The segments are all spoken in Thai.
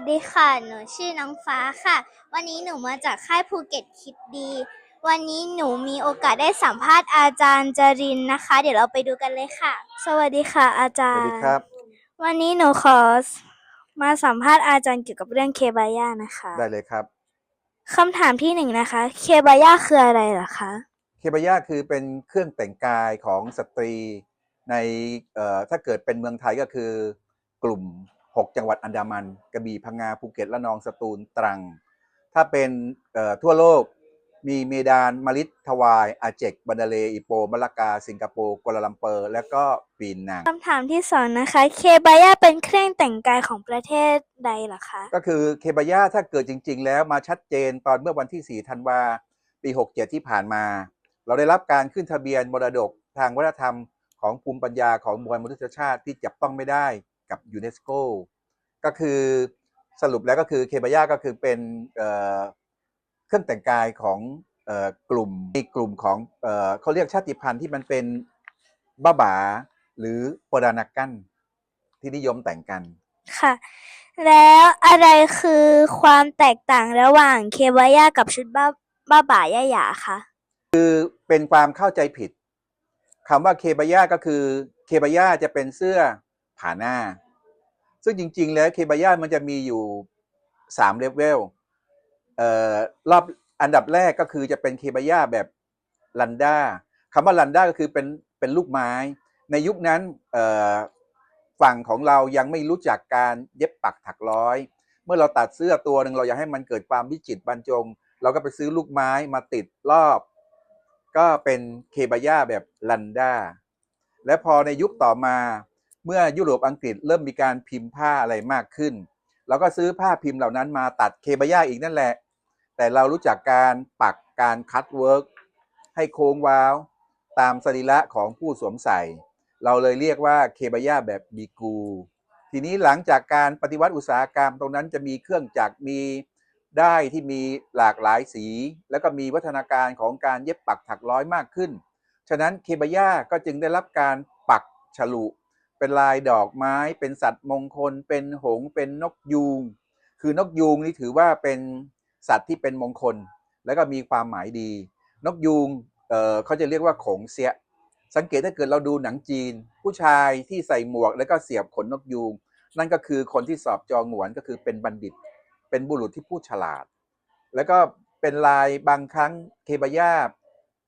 สดีค่ะ หนูชื่อน้องฟ้าค่ะ วันนี้หนูมาจากค่ายภูเก็ตคิดดี วันนี้หนูมีโอกาสได้สัมภาษณ์อาจารย์จรินนะคะ เดี๋ยวเราไปดูกันเลยค่ะ สวัสดีค่ะ อาจาสรวัสย์ดีครับ วันนี้หนูขอมาสัมภาษณ์อาจารย์เกี่ยวกับเรื่องเคบายานะคะ ได้เลยครับ คำถามที่หนึ่งนะคะ เคบายาคืออะไรเหรอคะ เคบายาคือเป็นเครื่องแต่งกายของสตรีในเอ่อถ้าเกิดเป็นเมืองไทยก็คือกลุ่ม 6 จังหวัดอันดามันกระบี่พังงาภูเก็ตละนองสตูลตรัง ถ้าเป็นเอ่อทั่วโลกมีเมดานมาลิตทวายอาเจกบันดาเลอิโปมะละกา สิงคโปร์กัวลาลัมเปอร์ และก็ปีนังคำถามที่สองนะคะเคบายาเป็นเครื่องแต่งกายของประเทศใดเหรอคะ ก็คือเคบายาถ้าเกิดจริง ๆ แล้วมาชัดเจนตอนเมื่อวันที่ 4 ธันวาปี 67 ที่ผ่านมา เราได้รับการขึ้นทะเบียนมรดกทางวัฒนธรรมของภูมิปัญญาของมวลมนุษยชาติที่จับต้องไม่ได้ กับยูเนสโกก็คือสรุปแล้วก็คือเคบายาก็คือเป็นเอ่อเครื่องแต่งกายของเอ่อกลุ่มในกลุ่มของเอ่อเขาเรียกชาติพันธุ์ที่มันเป็นบ้าบาหรือปรานากันที่นิยมแต่งกันค่ะ แล้วอะไรคือความแตกต่างระหว่างเคบายากับชุดบ้าบ้าบ่ายาหยาคะเป็นความเข้าใจผิดคำว่าเคบายาก็คือเคบายาจะเป็นเสื้อ ผ่าหน้า ซึ่งจริง ๆ แล้วเคบายามันจะมีอยู่สามเลเวลเอ่อรอบอันดับแรกก็คือจะเป็นเคบายาแบบลันด้าคำว่าลันด้าก็คือเป็นเป็นลูกไม้ ในยุคนั้นเอ่อฝั่งของเรายังไม่รู้จักการเย็บปักถักร้อย เมื่อเราตัดเสื้อตัวหนึ่งเราอยากให้มันเกิดความวิจิตรบรรจง เราก็ไปซื้อลูกไม้มาติดรอบ ก็เป็นเคบายาแบบลันด้าและพอในยุคต่อมา เมื่อยุโรปอังกฤษเริ่มมีการพิมพ์ผ้าอะไรมากขึ้นเราก็ซื้อผ้าพิมพ์เหล่านั้นมาตัดเคบายาอีกนั่นแหละ แต่เรารู้จักการปักการคัตเวิร์กให้โค้งว้าว ตามสรีระของผู้สวมใส่ เราเลยเรียกว่าเคบายาแบบบีกู ทีนี้หลังจากการปฏิวัติอุตสาหกรรมตรงนั้นจะมีเครื่องจักรมีได้ที่มีหลากหลายสี แล้วก็มีวัฒนาการของการเย็บปักถักร้อยมากขึ้น ฉะนั้นเคบายาก็จึงได้รับการปักฉลุ เป็นลายดอกไม้ เป็นสัตว์มงคล เป็นหงส์เป็นนกยูง คือนกยูงนี่ถือว่าเป็นสัตว์ที่เป็นมงคล แล้วก็มีความหมายดี นกยูงเเขาจะเรียกว่าขงเสีย สังเกตถ้าเกิดเราดูหนังจีน ผู้ชายที่ใส่หมวกแล้วก็เสียบขนนกยูง นั่นก็คือคนที่สอบจองหวนก็คือเป็นบัณฑิต เป็นบุรุษที่พูดฉลาด แล้วก็เป็นลายบางครั้งเคบายา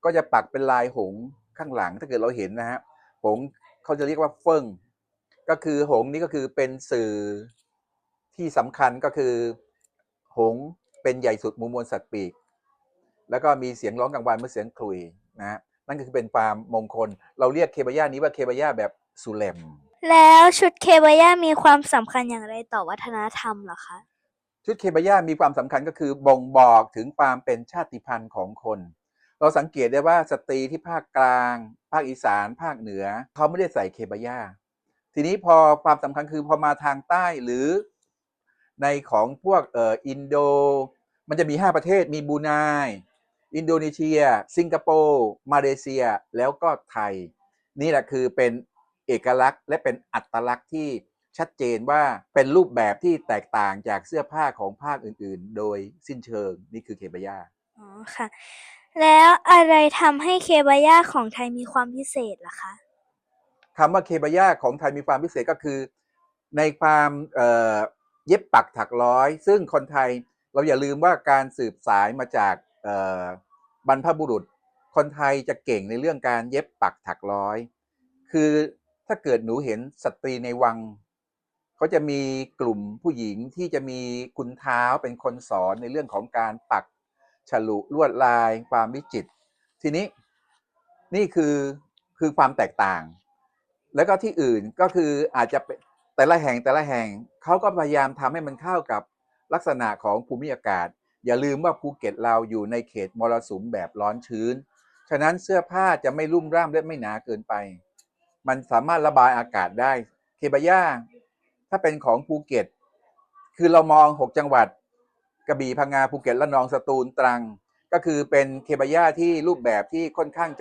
ก็จะปักเป็นลายหงส์ข้างหลังถ้าเกิดเราเห็นนะฮะหงส์เขาจะเรียกว่าเฟิง ก็คือหงส์นี่ก็คือเป็นสื่อที่สำคัญก็คือหงส์เป็นใหญ่สุดหมู่มวลสัตว์ปีก แล้วก็มีเสียงร้องกลางวันเมื่อเสียงคลุยนะฮะนั่นก็คือเป็นความมงคล เราเรียกเคบายานี้ว่าเคบายาแบบสุเลมแล้วชุดเคบายามีความสำคัญอย่างไรต่อวัฒนธรรมเหรอคะชุดเคบายามีความสำคัญก็คือบ่งบอกถึงความเป็นชาติพันธุ์ของคน เราสังเกตได้ว่าสตรีที่ภาคกลาง ภาคอีสาน ภาคเหนือ เขาไม่ได้ใส่เคบายา ทีนี้พอความสำคัญคือพอมาทางใต้หรือในของพวกเอ่ออินโด มันจะมี 5 ประเทศมีบรูไนอินโดนีเซีย สิงคโปร์มาเลเซียแล้วก็ไทย นี่แหละคือเป็นเอกลักษณ์ และเป็นอัตลักษณ์ที่ชัดเจนว่าเป็นรูปแบบที่แตกต่างจากเสื้อผ้าของภาคอื่น ๆ โดยสิ้นเชิงนี่คือเคบายาอ๋อค่ะ แล้วอะไรทำให้เคบายาของไทยมีความพิเศษล่ะคะ คำว่าเคบายาของไทยมีความพิเศษก็คือ ในความเย็บปักถักร้อย ซึ่งคนไทยเราอย่าลืมว่าการสืบสายมาจากบรรพบุรุษ คนไทยจะเก่งในเรื่องการเย็บปักถักร้อย คือถ้าเกิดหนูเห็นสตรีในวังเขาจะมีกลุ่มผู้หญิงที่จะมีคุณเท้าเป็นคนสอนในเรื่องของการปักฉลุลวดลายความวิจิตรทีนี้นี่คือคือความแตกต่าง แล้วก็ที่อื่นก็คืออาจจะเป็นแต่ละแห่งแต่ละแห่งเขาก็พยายามทำให้มันเข้ากับลักษณะของภูมิอากาศ อย่าลืมว่าภูเก็ตเราอยู่ในเขตมรสุมแบบร้อนชื้น ฉะนั้นเสื้อผ้าจะไม่รุ่มร่ามและไม่หนาเกินไป มันสามารถระบายอากาศได้ เคบาย่าถ้าเป็นของภูเก็ต คือเรามอง 6 จังหวัด กระบี่พังงาภูเก็ตและนองสตูลตรัง ก็คือเป็นเคบาย่าที่รูปแบบที่ค่อนข้างจะ